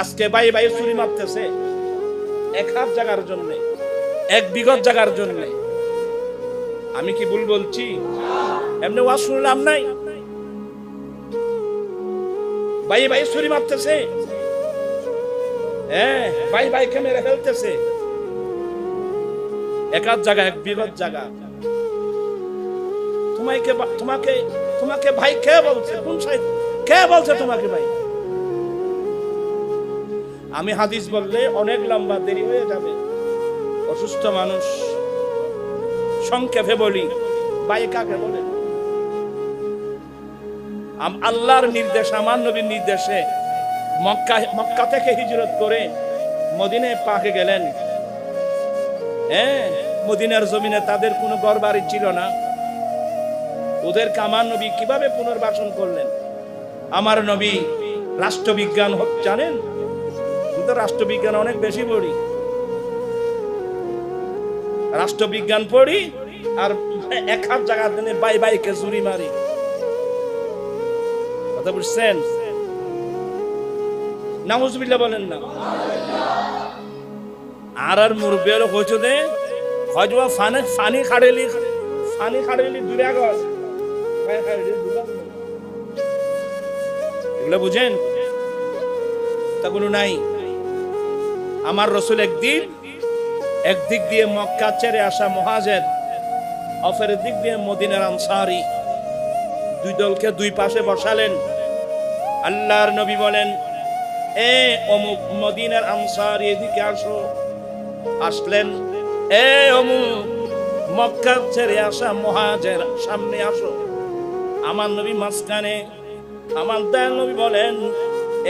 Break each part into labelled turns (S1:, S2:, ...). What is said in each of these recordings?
S1: আজকে bye bye চুরি মারতেছে। এক হাত জায়গার জন্য, এক বিগত জায়গার জন্য। আমি কি ভুল বলছি? এমনি ওয়াজ শুনলাম নাই? বাই বাই চুরি মারতেছে। হ্যাঁ ভাই ভাইকে মেরে ফেলতেছে। একাধ জায়গা, এক বিগত জায়গা। তোমাকে তোমাকে তোমাকে ভাই কে বলছে? কোন সাইড? কে বলছে তোমাকে ভাই? আমি হাদিস বললে অনেক লম্বা দেরি হয়ে যাবে। অসুস্থ মানুষ, সংক্ষেপে বলি ভাই কাকে বলে? আল্লাহর নির্দেশ, আমার নবীর নির্দেশে মক্কা মক্কা থেকে হিজরত করে মদিনে পাকে গেলেন। হ্যাঁ মদিনার জমিনে তাদের কোনো ঘর বাড়ি ছিল না। ওদের আমার নবী কীভাবে পুনর্বাসন করলেন? আমার নবী রাষ্ট্রবিজ্ঞান জানেন? তো রাষ্ট্রবিজ্ঞান অনেক বেশি পড়ি। রাষ্ট্রবিজ্ঞান পড়ি আর এক হাত জায়গা দিনে বাই বাইকে চুরি মারি। কথা বুঝছেন? নাউজুবিল্লাহ বলেন না। আর আর মুরব্বী হলো কইছো দে হয়তো ফানে ফানি খাড়েলি ফানি খাড়েলি দূরে আগর এগুলো বুঝেন? তা কোনো নাই। আমার রসুল একদিন একদিক দিয়ে মক্কা ছেড়ে আসা মহাজের অফের দিক দিয়ে মদিনার আনসারি। দুই দলকে দুই পাশে বসালেন। আল্লাহর নবী বলেন, এ অমুক মদিনার আনসার, এদিকে আসো। আসলেন, এ অমুক মক্কা ছেড়ে আসা মহাজের, সামনে আসো। আমার নবী মাঝখানে আমার দয়াল নবী বলেন,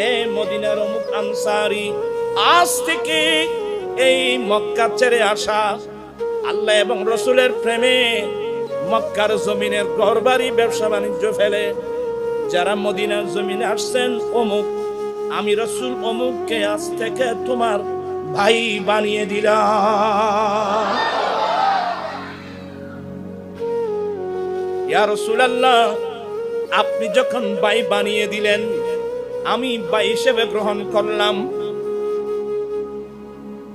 S1: এ মদিনার অমুক আনসারি আজ থেকে এই মক্কা ছেড়ে আসা আল্লাহ এবং রসুলের প্রেমে মক্কার জমিনের ঘরবাড়ি, ব্যবসা বাণিজ্য ফেলে। যারা মদিনার জমিনে আসছেন, অমুক, আমি রসুল, অমুককে আজ থেকে তোমার ভাই বানিয়ে দিলাম। ইয়া রসুলাল্লাহ, আপনি যখন ভাই বানিয়ে দিলেন, আমি ভাই হিসেবে গ্রহণ করলাম।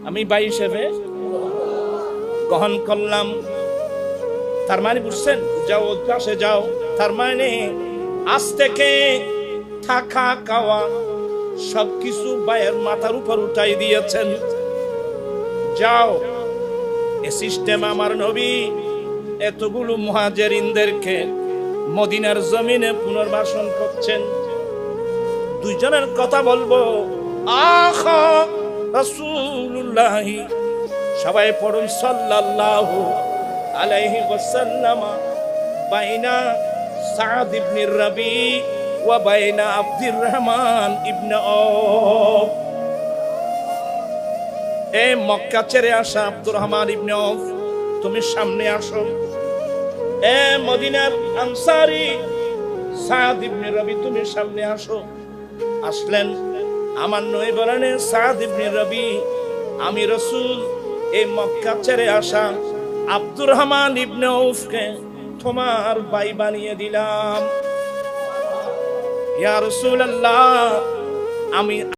S1: আমি ভাই হিসেবে গ্রহণ করলাম। তার মানে বুঝছেন? যাও, পাশে যাও। তার মানে আজ থেকে থাকা, খাওয়া সবকিছু ভাইয়ের মাথার উপর উঠাই দিয়েছেন। যাও, এ সিস্টেম আমার নবী, এতগুলো মহাজেরিনদেরকে মদিনার জমিনে পুনর্বাসন করছেন। দুইজনের কথা বলব। আখ রাসূলুল্লাহি, সবাই পড়ুন সাল্লাল্লাহু আলাইহি ওয়াসাল্লাম, বাইনা সাদ ইবনে রবি ওয়া বাইনা আব্দুর রহমান ইবনে আওফ এ মক্কা ছেড়ে আসা আব্দুর রহমান ইবনে আওফ তুমি সামনে আসো। এ মদিনার আনসারি সাদ ইবনে রবি, তুমি সামনে আসো। আসলেন আমার নয় বলেন, সাদ ইবনে রবি, আমি রসুল, এই মক্কা ছেড়ে আসা আব্দুর রহমান ইবনে উফকে তোমার ভাই বানিয়ে দিলাম। ইয়া রাসূলুল্লাহ, আমি